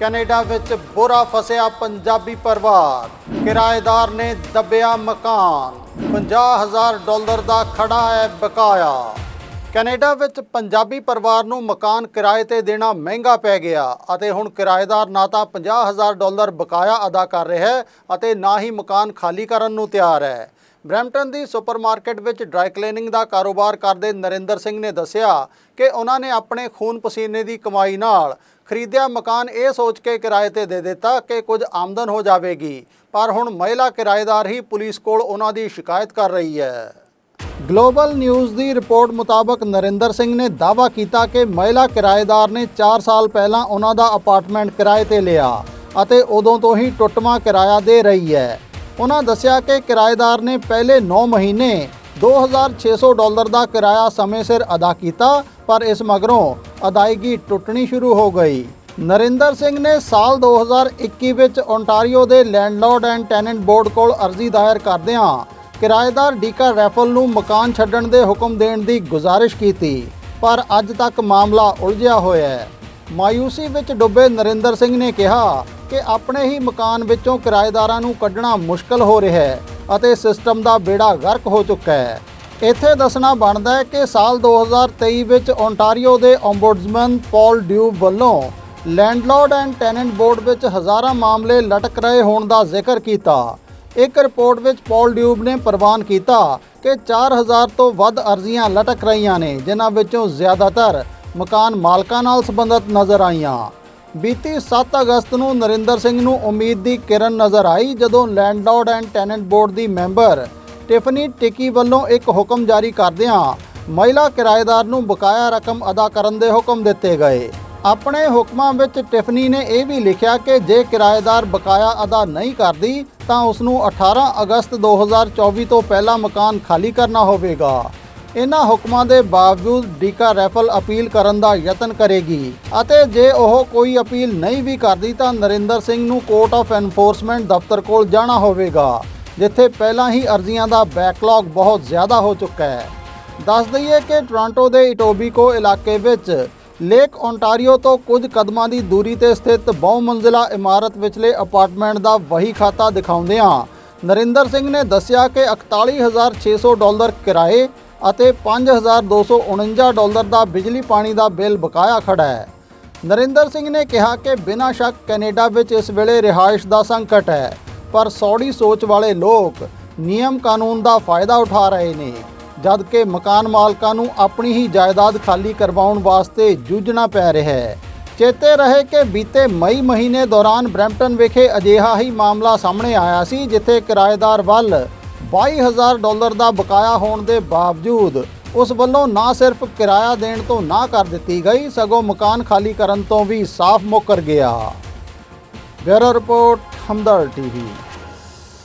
Canada ਵਿੱਚ ਬੁਰਾ ਫਸਿਆ ਪੰਜਾਬੀ ਪਰਿਵਾਰ। ਕਿਰਾਏਦਾਰ ਨੇ ਦੱਬਿਆ ਮਕਾਨ। 50000 ਡਾਲਰ ਦਾ ਖੜਾ ਹੈ ਬਕਾਇਆ। ਕੈਨੇਡਾ ਵਿੱਚ ਪੰਜਾਬੀ ਪਰਿਵਾਰ ਨੂੰ ਮਕਾਨ ਕਿਰਾਏ ਤੇ ਦੇਣਾ ਮਹਿੰਗਾ ਪੈ ਗਿਆ ਅਤੇ ਹੁਣ ਕਿਰਾਏਦਾਰ ਨਾ ਤਾਂ 50000 ਡਾਲਰ ਬਕਾਇਆ ਅਦਾ ਕਰ ਰਿਹਾ ਹੈ ਅਤੇ ਨਾ ਹੀ ਮਕਾਨ ਖਾਲੀ ਕਰਨ ਨੂੰ ਤਿਆਰ ਹੈ। ਬਰੈਂਪਟਨ ਦੀ ਸੁਪਰਮਾਰਕਟ ਵਿੱਚ ਡਰਾਈ ਕਲੀਨਿੰਗ ਦਾ ਕਾਰੋਬਾਰ ਕਰਦੇ ਨਰਿੰਦਰ ਸਿੰਘ ਨੇ ਦੱਸਿਆ ਕਿ ਉਹਨਾਂ ਨੇ ਆਪਣੇ ਖੂਨ ਪਸੀਨੇ ਦੀ ਕਮਾਈ ਨਾਲ ਖਰੀਦਿਆ ਮਕਾਨ ਇਹ ਸੋਚ ਕੇ ਕਿਰਾਏ ਤੇ ਦੇ ਦਿੱਤਾ ਕਿ ਕੁਝ ਆਮਦਨ ਹੋ ਜਾਵੇਗੀ। ਪਰ ਹੁਣ ਮਹਿਲਾ ਕਿਰਾਏਦਾਰ ਹੀ ਪੁਲਿਸ ਕੋਲ ਉਹਨਾਂ ਦੀ ਸ਼ਿਕਾਇਤ ਕਰ ਰਹੀ ਹੈ। ਗਲੋਬਲ ਨਿਊਜ਼ ਦੀ ਰਿਪੋਰਟ ਮੁਤਾਬਕ ਨਰਿੰਦਰ ਸਿੰਘ ਨੇ ਦਾਅਵਾ ਕੀਤਾ ਕਿ ਮਹਿਲਾ ਕਿਰਾਏਦਾਰ ਨੇ 4 ਸਾਲ ਪਹਿਲਾਂ ਉਹਨਾਂ ਦਾ ਅਪਾਰਟਮੈਂਟ ਕਿਰਾਏ ਤੇ ਲਿਆ ਅਤੇ ਉਦੋਂ ਤੋਂ ਹੀ ਟੁੱਟਵਾਂ ਕਿਰਾਇਆ ਦੇ ਰਹੀ ਹੈ। ਉਹਨਾਂ ਦੱਸਿਆ ਕਿ ਕਿਰਾਏਦਾਰ ਨੇ ਪਹਿਲੇ 9 ਮਹੀਨੇ 2600 ਡਾਲਰ ਦਾ ਕਿਰਾਇਆ ਸਮੇਂ ਸਿਰ ਅਦਾ ਕੀਤਾ, ਪਰ ਇਸ ਮਗਰੋਂ ਅਦਾਇਗੀ ਟੁੱਟਣੀ ਸ਼ੁਰੂ ਹੋ ਗਈ। ਨਰਿੰਦਰ ਸਿੰਘ ਨੇ ਸਾਲ 2021 ਵਿੱਚ ਓਨਟਾਰੀਓ ਦੇ ਲੈਂਡਲੋਰਡ ਐਂਡ ਟੈਨੈਂਟ ਬੋਰਡ ਕੋਲ ਅਰਜ਼ੀ ਦਾਇਰ ਕਰਦਿਆਂ ਕਿਰਾਏਦਾਰ ਡੀਕਾ ਰੈਫਲ ਨੂੰ ਮਕਾਨ ਛੱਡਣ ਦੇ ਹੁਕਮ ਦੇਣ ਦੀ ਗੁਜ਼ਾਰਿਸ਼ ਕੀਤੀ, ਪਰ ਅੱਜ ਤੱਕ ਮਾਮਲਾ ਉਲਝਿਆ ਹੋਇਆ ਹੈ। ਮਾਯੂਸੀ ਵਿੱਚ ਡੁੱਬੇ ਨਰਿੰਦਰ ਸਿੰਘ ਨੇ ਕਿਹਾ ਕਿ ਆਪਣੇ ਹੀ ਮਕਾਨ ਵਿੱਚੋਂ ਕਿਰਾਏਦਾਰਾਂ ਨੂੰ ਕੱਢਣਾ ਮੁਸ਼ਕਲ ਹੋ ਰਿਹਾ ਹੈ। ਅਤੇ ਸਿਸਟਮ ਦਾ ਬੇੜਾ ਗਰਕ ਹੋ ਚੁੱਕਾ ਹੈ। ਇੱਥੇ ਦੱਸਣਾ ਬਣਦਾ ਹੈ ਕਿ ਸਾਲ 2023 ਵਿੱਚ ਓਨਟਾਰੀਓ ਦੇ ਓਮਬੁਡਸਮੈਨ ਪਾਲ ਡਿਊਬ ਵੱਲੋਂ ਲੈਂਡਲੋਰਡ ਐਂਡ ਟੈਨੈਂਟ ਬੋਰਡ ਵਿੱਚ ਹਜ਼ਾਰਾਂ ਮਾਮਲੇ ਲਟਕ ਰਹੇ ਹੋਣ ਦਾ ਜ਼ਿਕਰ ਕੀਤਾ। ਇੱਕ ਰਿਪੋਰਟ ਵਿੱਚ ਪਾਲ ਡਿਊਬ ਨੇ ਪ੍ਰਵਾਨ ਕੀਤਾ ਕਿ 4000 ਤੋਂ ਵੱਧ ਅਰਜ਼ੀਆਂ ਲਟਕ ਰਹੀਆਂ ਨੇ, ਜਿਨ੍ਹਾਂ ਵਿੱਚੋਂ ਜ਼ਿਆਦਾਤਰ ਮਕਾਨ ਮਾਲਕਾਂ ਨਾਲ ਸੰਬੰਧਿਤ ਨਜ਼ਰ ਆਈਆਂ। ਬੀਤੀ 7 ਅਗਸਤ ਨੂੰ ਨਰਿੰਦਰ ਸਿੰਘ ਨੂੰ ਉਮੀਦ ਦੀ ਕਿਰਨ ਨਜ਼ਰ ਆਈ ਜਦੋਂ ਲੈਂਡਲੋਰਡ ਐਂਡ ਟੈਨੈਂਟ ਬੋਰਡ ਦੀ ਮੈਂਬਰ ਟਿਫਨੀ ਟਿਕੀ ਵੱਲੋਂ ਇੱਕ ਹੁਕਮ ਜਾਰੀ ਕਰਦਿਆਂ ਮਹਿਲਾ ਕਿਰਾਏਦਾਰ ਨੂੰ ਬਕਾਇਆ ਰਕਮ ਅਦਾ ਕਰਨ ਦੇ ਹੁਕਮ ਦਿੱਤੇ ਗਏ। ਆਪਣੇ ਹੁਕਮਾਂ ਵਿੱਚ ਟਿਫਨੀ ਨੇ ਇਹ ਵੀ ਲਿਖਿਆ ਕਿ ਜੇ ਕਿਰਾਏਦਾਰ ਬਕਾਇਆ ਅਦਾ ਨਹੀਂ ਕਰਦੀ ਤਾਂ ਉਸ ਨੂੰ 18 ਅਗਸਤ 2024 ਤੋਂ ਪਹਿਲਾਂ ਮਕਾਨ ਖਾਲੀ ਕਰਨਾ ਹੋਵੇਗਾ। ਇਹਨਾਂ ਹੁਕਮਾਂ ਦੇ ਬਾਵਜੂਦ ਡੀਕਾ ਰੈਫਲ ਅਪੀਲ ਕਰਨ ਦਾ ਯਤਨ ਕਰੇਗੀ। ਅਤੇ ਜੇ ਉਹ ਕੋਈ ਅਪੀਲ ਨਹੀਂ ਵੀ ਕਰਦੀ ਤਾਂ ਨਰਿੰਦਰ ਸਿੰਘ ਨੂੰ ਕੋਰਟ ਆਫ ਐਨਫੋਰਸਮੈਂਟ ਦਫ਼ਤਰ ਕੋਲ ਜਾਣਾ ਹੋਵੇਗਾ, ਜਿੱਥੇ ਪਹਿਲਾਂ ਹੀ ਅਰਜ਼ੀਆਂ ਦਾ ਬੈਕਲੌਗ ਬਹੁਤ ਜ਼ਿਆਦਾ ਹੋ ਚੁੱਕਾ ਹੈ। ਦੱਸ ਦਈਏ ਕਿ ਟੋਰਾਂਟੋ ਦੇ ਇਟੋਬੀਕੋ ਇਲਾਕੇ ਵਿੱਚ ਲੇਕ ਓਨਟਾਰੀਓ ਤੋਂ ਕੁਝ ਕਦਮਾਂ ਦੀ ਦੂਰੀ ਤੇ ਸਥਿਤ ਬਹੁ ਮੰਜ਼ਿਲਾ ਇਮਾਰਤ ਵਿਚਲੇ ਅਪਾਰਟਮੈਂਟ ਦਾ ਵਹੀ ਖਾਤਾ ਦਿਖਾਉਂਦਿਆਂ ਨਰਿੰਦਰ ਸਿੰਘ ਨੇ ਦੱਸਿਆ ਕਿ 41600 ਡਾਲਰ ਕਿਰਾਏ ਅਤੇ 5249 ਡਾਲਰ ਦਾ ਬਿਜਲੀ ਪਾਣੀ ਦਾ ਬਿੱਲ ਬਕਾਇਆ ਖੜਾ ਹੈ। ਨਰਿੰਦਰ ਸਿੰਘ ਨੇ ਕਿਹਾ ਕਿ ਬਿਨਾਂ ਸ਼ੱਕ ਕੈਨੇਡਾ ਵਿੱਚ ਇਸ ਵੇਲੇ ਰਿਹਾਇਸ਼ ਦਾ ਸੰਕਟ ਹੈ, ਪਰ ਸੌੜੀ ਸੋਚ ਵਾਲੇ ਲੋਕ ਨਿਯਮ ਕਾਨੂੰਨ ਦਾ ਫਾਇਦਾ ਉਠਾ ਰਹੇ ਨੇ ਜਦ ਕਿ ਮਕਾਨ ਮਾਲਕਾਂ ਨੂੰ ਆਪਣੀ ਹੀ ਜਾਇਦਾਦ ਖਾਲੀ ਕਰਵਾਉਣ ਵਾਸਤੇ ਜੂਝਣਾ ਪੈ ਰਿਹਾ ਹੈ। ਚੇਤੇ ਰਹੇ ਕਿ ਬੀਤੇ ਮਈ ਮਹੀਨੇ ਦੌਰਾਨ ਬਰੈਂਪਟਨ ਵਿਖੇ ਅਜਿਹਾ ਹੀ ਮਾਮਲਾ ਸਾਹਮਣੇ ਆਇਆ ਸੀ, ਜਿੱਥੇ ਕਿਰਾਏਦਾਰ ਵੱਲ 22000 ਡਾਲਰ ਦਾ ਬਕਾਇਆ ਹੋਣ ਦੇ ਬਾਵਜੂਦ ਉਸ ਵੱਲੋਂ ਨਾ ਸਿਰਫ ਕਿਰਾਇਆ ਦੇਣ ਤੋਂ ਨਾ ਕਰ ਦਿੱਤੀ ਗਈ, ਸਗੋਂ ਮਕਾਨ ਖਾਲੀ ਕਰਨ ਤੋਂ ਵੀ ਸਾਫ਼ ਮੁੱਕਰ ਗਿਆ। Bureau report Hamdard TV.